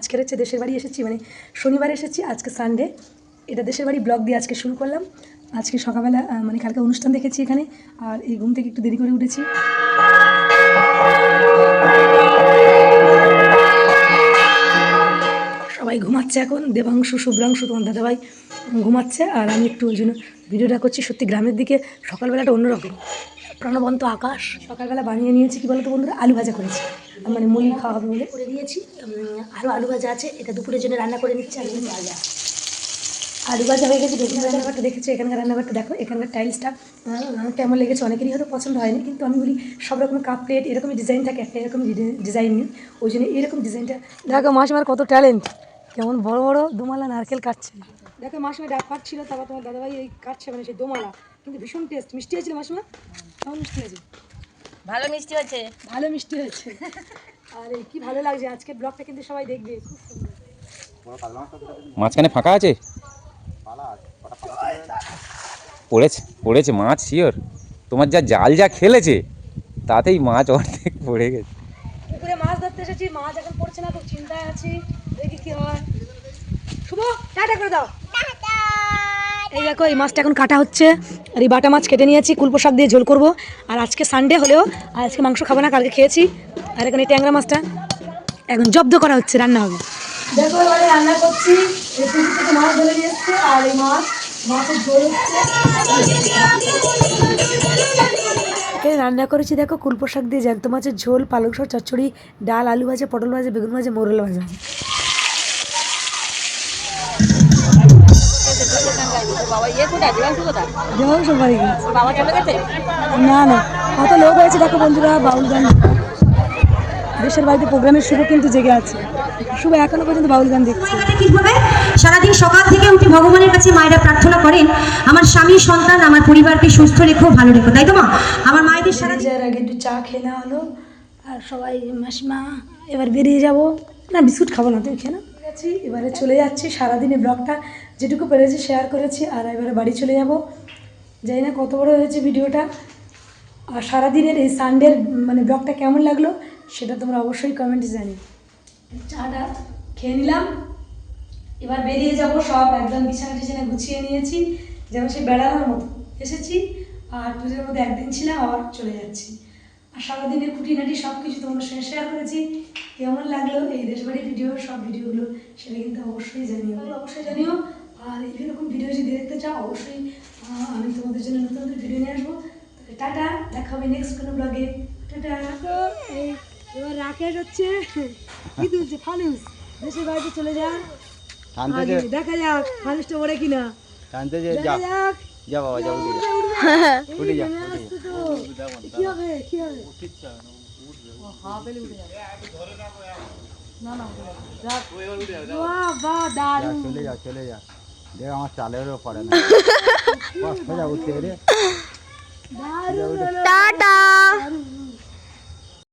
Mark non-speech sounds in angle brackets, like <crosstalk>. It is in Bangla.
আজকের হচ্ছে দেশের বাড়ি এসেছি মানে শনিবার এসেছি, আজকে সানডে এটা দেশের বাড়ি ব্লগ দিয়ে আজকে শুরু করলাম। আজকে সকালবেলা মানে কালকে অনুষ্ঠান দেখেছি এখানে, আর এই ঘুম থেকে একটু দেরি করে উঠেছি। সবাই ঘুমাচ্ছে এখন, দেবাংশু, শুভ্রাংশু, তোমার দাদাভাই ঘুমাচ্ছে, আর আমি একটু ওই জন্য ভিডিওটা করছি। সত্যি গ্রামের দিকে সকালবেলাটা অন্যরকম। প্রাণবন্ত আকাশ। সকালবেলা বানিয়ে নিয়েছি কি বলতো বন্ধুরা? আলু ভাজা করেছি। মানে মুড়ি খাওয়া হবে বলে করে দিয়েছি। আরও আলু ভাজা আছে এটা দুপুরের জন্য রান্না করে নিচ্ছি আলু ভাজা। আলু ভাজা হয়ে গেছে বেগুন রান্নাঘরটা দেখেছি? এখানকার রান্নাঘরটা দেখো এখানকার টাইলসটা আমার কেমন লেগেছে? অনেকেরই হয়তো পছন্দ হয়নি কিন্তু আমি বলি সব রকম কাপ প্লেট এরকমই ডিজাইন থাকে একটা এরকম ডিজাইন নিই। ওই জন্য এরকম ডিজাইনটা দেখো মাসিমার কত ট্যালেন্ট কেমন বড় বড় দোমালা নারকেল কাটছে। দেখো মাসিমা ডাব কাটছিল তারপর তোমার দাদাভাই এই কাটছে মানে সেই দোমালা। কিন্তু ভীষণ টেস্ট মিষ্টি হয়েছিল মাসিমা? কেমন মিষ্টি হয়েছে। ভালো মিষ্টি হচ্ছে ভালো মিষ্টি হয়েছে। আর কি ভালো লাগছে আজকে ব্লগটা কিন্তু সবাই দেখবে। খুব সুন্দর। মাঝখানে ফাঁকা আছে? পড়েছে পড়েছে মাছ শিওর তোমার যা জাল যা খেলেছে তাতেই মাছ অর্ধেক পড়ে গেছে। পুকুরে মাছ ধরতে এসেছি মাছ এখন পড়ছে না খুব চিন্তায় আছি। দেখি কি হয়। শুভ টাটা করে দাও। এই দেখো এই মাছটা এখন কাটা হচ্ছে। আর এই বাটা মাছ কেটে নিয়েছি কুলপো শাক দিয়ে ঝোল করব। আর আজকে সানডে হলেও আজকে মাংস খাব না কালকে খেয়েছি। আর এখানে এই ট্যাংরা মাছটা এখন জব্দ করা হচ্ছে রান্না হবে। দেখো এবারে রান্না করছি। এই মাছ ধরে নিয়ে এসছে আর এই মাছ মাছের ঝোল হচ্ছে। এখানে রান্না করেছি দেখো কুলপো শাক দিয়ে জ্যান্ত মাছের ঝোল পালং শাক চচ্চড়ি ডাল আলু ভাজা পটল ভাজা বেগুন ভাজা মোরল ভাজা। বাবা ইয়ে কোথায় দেবাংশু কোথায় দেওয়ার সবাই বাবা চলে গেছে না না। কত লোক হয়েছে দেখো বন্ধুরা বাউল গান। দেশের বাড়িতে প্রোগ্রামের শুভ কিন্তু জেগে আছে। শুভ এখনও পর্যন্ত বাউল গান দেখছে। ঠিকভাবে সারাদিন সকাল থেকে উঠে ভগবানের কাছে মায়েরা প্রার্থনা করেন আমার স্বামী সন্তান আমার পরিবারকে সুস্থ রেখো ভালো রেখো তাই তো মা? আমার মায়েদের সারা যার আগে একটু চা খেয়ে নেওয়া হলো আর সবাই মাসিমা এবার বেরিয়ে যাব। না বিস্কুট খাব না তুই খেয়ে গেছি এবারে চলে যাচ্ছি সারাদিনে ব্লগটা। যেটুকু পেরেছি শেয়ার করেছি, আর এবারে বাড়ি চলে যাব। জানি না কত বড় হয়েছে ভিডিওটা। আর সারাদিনের এই সানডের মানে ব্লগটা কেমন লাগল, সেটা তোমরা অবশ্যই কমেন্টে জানি চাটা খেয়ে নিলাম। এবার বেরিয়ে যাব সব একদম বিছানা টিছানা গুছিয়ে নিয়েছি। যেমন সে বেড়ানোর মতো এসেছি। আর পুজোর মধ্যে একদিন ছিলাম, আবার চলে যাচ্ছি। আর সারাদিনের খুঁটিনাটি সব কিছু তোমাদের সঙ্গে শেয়ার করেছি। কেমন লাগল এই দেশবাড়ির ভিডিও সব ভিডিওগুলো সেটা কিন্তু অবশ্যই জানিও। অবশ্যই জানিও। আর এইরকম ভিডিও যদি দেখতে চাও অবশ্যই আমি তোমাদের জন্য নতুন নতুন ভিডিও নিয়ে আসব। টাটা দেখা হবে নেক্সট কোনো ব্লগে টাটা। তো এই এবার রাকেশ হচ্ছে কি তুলছে ফানুস দেশের বাড়িতে চলে যা। টানতে আগে দেখা যাক ফানুসটা ওড়ে কিনা। দেখা যা। যাক। যা বাবা যা উঠে যা। কি হবে কি হবে? বাহ, বাহ, যা দারুণ। চলে যা চলে যা। দেখ আমার চালেরও পড়ে না। <laughs> সোজা উঠতে গেলে টাটা।